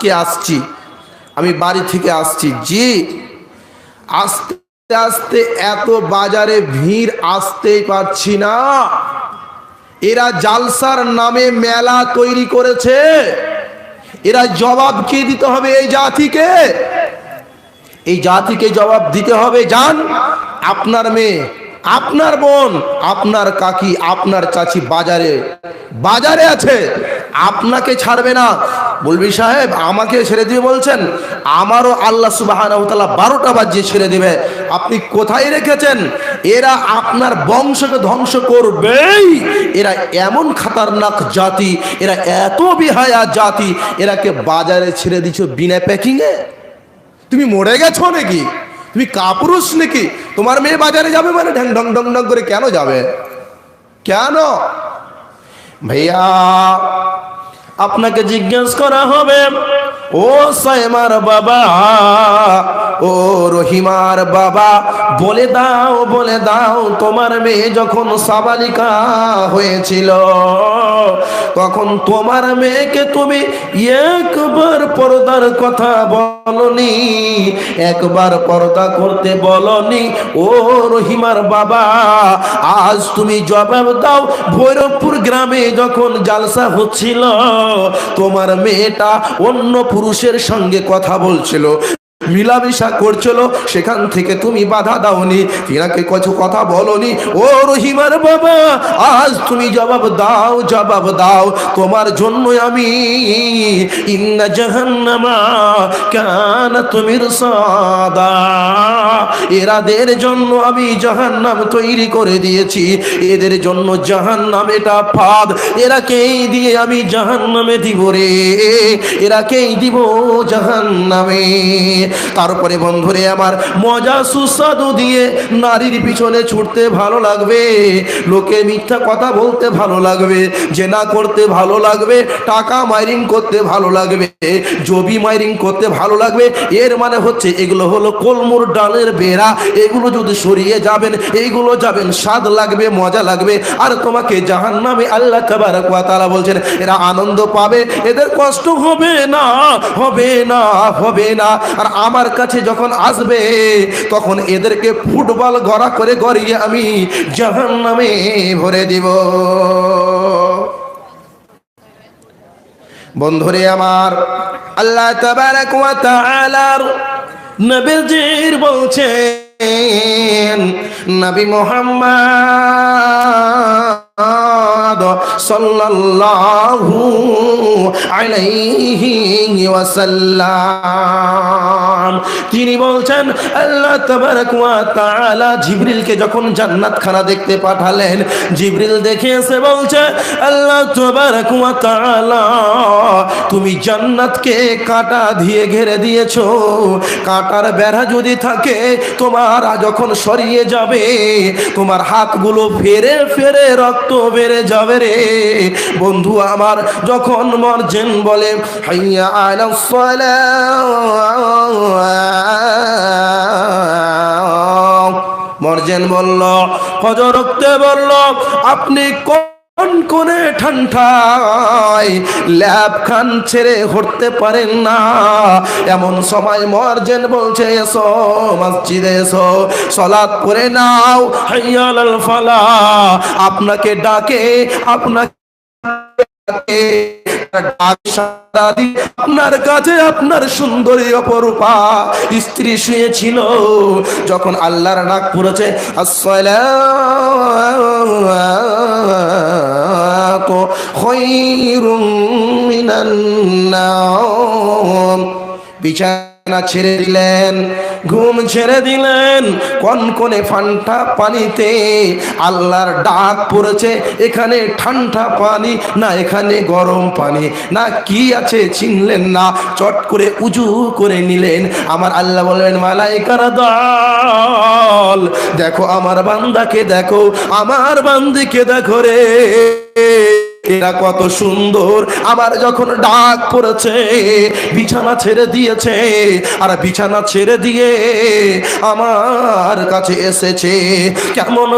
আজকে আসছি। আমি বাড়ি থেকে আসছি। জি, আস্তে আস্তে এত বাজারে ভিড় আসতেই পারছি না। এরা জালসার নামে মেলা তৈরি করেছে। এরা জবাব কে দিতে হবে এই জাতিকে? এই জাতিকে জবাব দিতে হবে জান, আপনার মেয়ে, আপনার বোন, আপনার কাকি, আপনার চাচি বাজারে বাজারে আছে। আপনাকে ছাড়বে না। বলবি সাহেব, আমাকে ছেড়ে দিয়ে বলছেন, আমারও আল্লাহ সুবাহ বারোটা বাজিয়ে ছেড়ে দিবে। আপনি কোথায় রেখেছেন? এরা আপনার বংশকে ধ্বংস করবেই। এরা এমন খাতারনাক জাতি, এরা এত বিহায়া জাতি এরাকে বাজারে ছেড়ে দিচ্ছ বিনা প্যাকিংয়ে? তুমি মরে গেছো নাকি? তুমি কাপুরুষ নাকি? তোমার মেয়ে বাজারে যাবে মানে ঢং ঢং ঢং ঢং করে কেন যাবে? কেন? ভাইয়া আপনাকে জিজ্ঞেস করা হবে ও সাইমার বাবা, ও রহিমার বাবা, বলে দাও বলে দাও, তোমার মেয়ে যখন সাবালিকা হয়েছিল, তখন তোমার মেয়েকে তুমি একবার পর্দার কথা বলনি, একবার পর্দা করতে বলনি, ও রহিমার বাবা, আজ তুমি জবাব দাও, ভৈরবপুর গ্রামে যখন জালসা হচ্ছিল, তোমার মেয়েটা অন্য পুরুষের সঙ্গে কথা বলছিল। মিলামিশা করছিল, সেখান থেকে তুমি বাধা দাওনি। তিনাকে কিছু কথা বলনি, ও রহিমার বাবা, আজ তুমি জবাব দাও জবাব দাও, তোমার জন্য আমি ইন্না জাহান্নামা কান তুমির সাদা এরাদের জন্য আমি জাহান্নাম তৈরি করে দিয়েছি, এদের জন্য জাহান্নাম এটা ফাঁদ। এরাকেই দিয়ে আমি জাহান্নামে দিব রে, এরাকেই দিব জাহান্নামে। তারপরে বন্ধুরে আমার মজা সুস্বাদু দিয়ে নারীর পিছনে ছুটতে ভালো লাগবে। লোকে মিথ্যা কথা বলতে ভালো লাগবে, জেনা করতে ভালো লাগবে, টাকা মাইরিং করতে ভালো লাগবে, জবি মাইরিং করতে ভালো লাগবে। এর মানে হচ্ছে এগুলো হলো কলমুর ডালের বেড়া। এগুলো যদি সরিয়ে যাবেন, এইগুলো যাবেন, স্বাদ লাগবে, মজা লাগবে। আর তোমাকে জাহান নামে আল্লাহ তারা বলছেন, এরা আনন্দ পাবে, এদের কষ্ট হবে না হবে না হবে না। আর আমার কাছে যখন আসবে, তখন এদেরকে ফুটবল গড়া করে গড়িয়ে আমি জাহান নামে ভরে দিব। বন্ধুরে আমার, আল্লাহ তাবারাক তাআলার নবীজির বলছেন, নবী মুহাম্মদ সাল্লাল্লাহু আলাইহি ওয়াসাল্লাম। তিনি বলছেন, আল্লাহ তাআলা জিবরিলকে যখন জান্নাত খানা দেখতে পাঠালেন, জিবরিল দেখে এসে বলছে, আল্লাহ তাআলা, তুমি জান্নাতকে কাটা দিয়ে ঘিরে দিয়েছ। কাটার বেড়া যদি থাকে, তোমার যখন সরিয়ে যাবে, তোমার হাতগুলো ফেরে ফেরে রক্ত বেড়ে যাবে রে। বন্ধু আমার, যখন মর্জেন বলে, হাইয়া সালাম মর্জেন বলল হজর রক্তে বলল, আপনি কোন কোনে ঠান্ডায় ল্যাব খান ছেড়ে হরতে পারেন না? এমন সময় মর্জেন বলছে, এসো মসজিদে এসো সলাৎ করে নাও। হাইয়াল ফালা, আপনাকে ডাকে, আপনাকে আপনার কাছে আপনার সুন্দরী অপরূপা স্ত্রী শুয়েছিল। যখন আল্লাহর ডাক পড়েছে বিছানা ছেড়ে দিলেন, ঘুম ছেড়ে দিলেন, কনকনে ফান্টা পানিতে আল্লাহর ডাক পড়েছে, এখানে ঠান্ডা পানি, না এখানে গরম পানি, না কি আছে চিনলেন না, চট করে উজু করে নিলেন, আমার আল্লাহ বললেন, মালাইকার দল, দেখো আমার বান্দাকে দেখো, আমার বান্দিকে দেখো রে। এরা কত সুন্দর। আমার যখন ডাক পড়েছে, বিছানা ছেড়ে দিয়েছে, আর বিছানা ছেড়ে দিয়ে আমার কাছে এসেছে, কেমন